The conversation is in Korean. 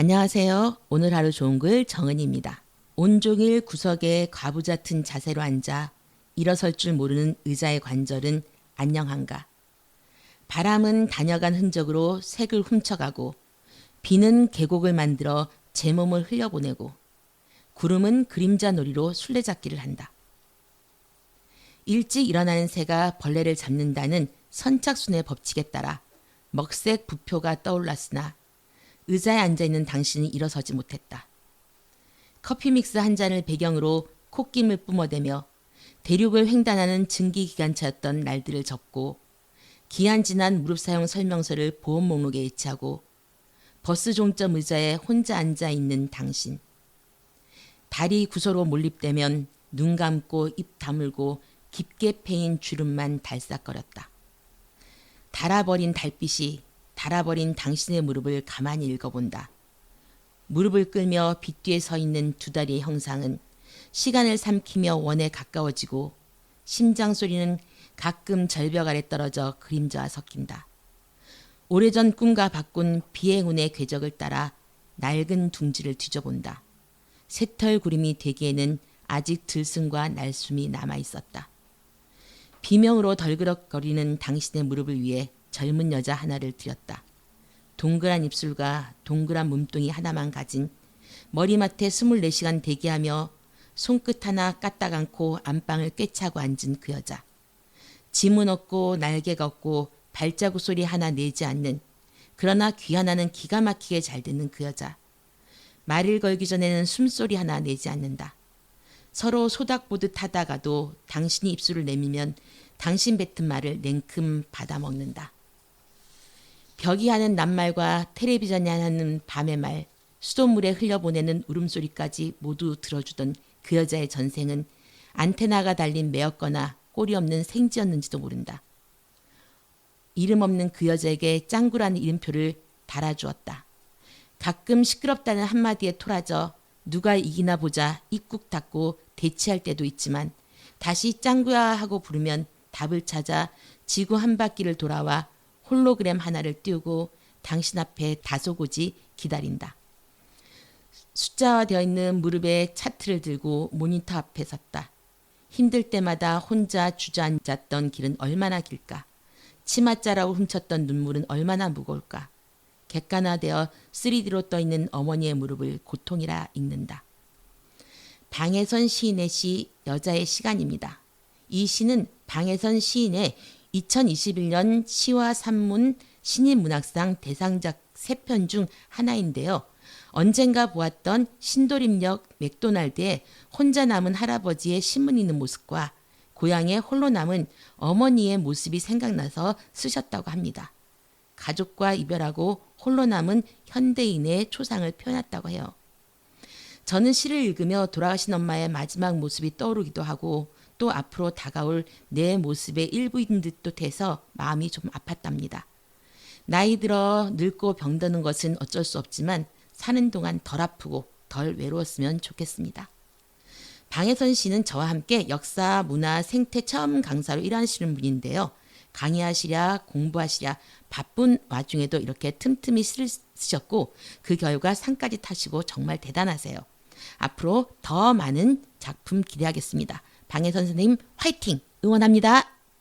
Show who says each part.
Speaker 1: 안녕하세요. 오늘 하루 좋은 글 정은입니다. 온종일 구석에 과부 같은 자세로 앉아 일어설 줄 모르는 의자의 관절은 안녕한가. 바람은 다녀간 흔적으로 색을 훔쳐가고 비는 계곡을 만들어 제 몸을 흘려보내고 구름은 그림자 놀이로 술래잡기를 한다. 일찍 일어나는 새가 벌레를 잡는다는 선착순의 법칙에 따라 먹색 부표가 떠올랐으나 의자에 앉아 있는 당신이 일어서지 못했다. 커피 믹스 한 잔을 배경으로 콧김을 뿜어대며 대륙을 횡단하는 증기 기관차였던 날들을 접고 기한 지난 무릎 사용 설명서를 보험 목록에 일치하고 버스 종점 의자에 혼자 앉아 있는 당신. 다리 구서로 몰립되면 눈 감고 입 다물고 깊게 패인 주름만 달싹거렸다. 달아버린 달빛이 달아버린 당신의 무릎을 가만히 읽어본다. 무릎을 끌며 빛 뒤에 서 있는 두 다리의 형상은 시간을 삼키며 원에 가까워지고 심장 소리는 가끔 절벽 아래 떨어져 그림자와 섞인다. 오래전 꿈과 바꾼 비행운의 궤적을 따라 낡은 둥지를 뒤져본다. 새털 구름이 되기에는 아직 들숨과 날숨이 남아 있었다. 비명으로 덜그럭거리는 당신의 무릎을 위해 젊은 여자 하나를 들였다. 동그란 입술과 동그란 몸뚱이 하나만 가진 머리맡에 24시간 대기하며 손끝 하나 까딱 않고 안방을 꿰차고 앉은 그 여자. 짐은 없고 날개가 없고 발자국 소리 하나 내지 않는 그러나 귀 하나는 기가 막히게 잘 듣는 그 여자. 말을 걸기 전에는 숨소리 하나 내지 않는다. 서로 소닥보듯 하다가도 당신이 입술을 내밀면 당신 뱉은 말을 냉큼 받아먹는다. 벽이 하는 낱말과 텔레비전이 하는 밤의 말, 수돗물에 흘려보내는 울음소리까지 모두 들어주던 그 여자의 전생은 안테나가 달린 매였거나 꼬리 없는 생지였는지도 모른다. 이름 없는 그 여자에게 짱구라는 이름표를 달아주었다. 가끔 시끄럽다는 한마디에 토라져 누가 이기나 보자 입국 닫고 대치할 때도 있지만 다시 짱구야 하고 부르면 답을 찾아 지구 한 바퀴를 돌아와 홀로그램 하나를 띄우고 당신 앞에 다소고지 기다린다. 숫자화 되어 있는 무릎에 차트를 들고 모니터 앞에 섰다. 힘들 때마다 혼자 주저앉았던 길은 얼마나 길까? 치맛자락을 훔쳤던 눈물은 얼마나 무거울까? 객관화되어 3D로 떠 있는 어머니의 무릎을 고통이라 읽는다. 방해선 시인의 시 여자의 시간입니다. 이 시는 방해선 시인의 2021년 시와 산문 신인문학상 대상작 세편중 하나인데요. 언젠가 보았던 신도림역 맥도날드에 혼자 남은 할아버지의 신문 읽는 모습과 고향에 홀로 남은 어머니의 모습이 생각나서 쓰셨다고 합니다. 가족과 이별하고 홀로 남은 현대인의 초상을 표현했다고 해요. 저는 시를 읽으며 돌아가신 엄마의 마지막 모습이 떠오르기도 하고 또 앞으로 다가올 내 모습의 일부인 듯도 돼서 마음이 좀 아팠답니다. 나이 들어 늙고 병드는 것은 어쩔 수 없지만 사는 동안 덜 아프고 덜 외로웠으면 좋겠습니다. 방혜선 씨는 저와 함께 역사, 문화, 생태 처음 강사로 일하시는 분인데요. 강의하시랴 공부하시랴 바쁜 와중에도 이렇게 틈틈이 쓰셨고 그 결과 상까지 타시고 정말 대단하세요. 앞으로 더 많은 작품 기대하겠습니다. 방혜선 선생님 화이팅! 응원합니다.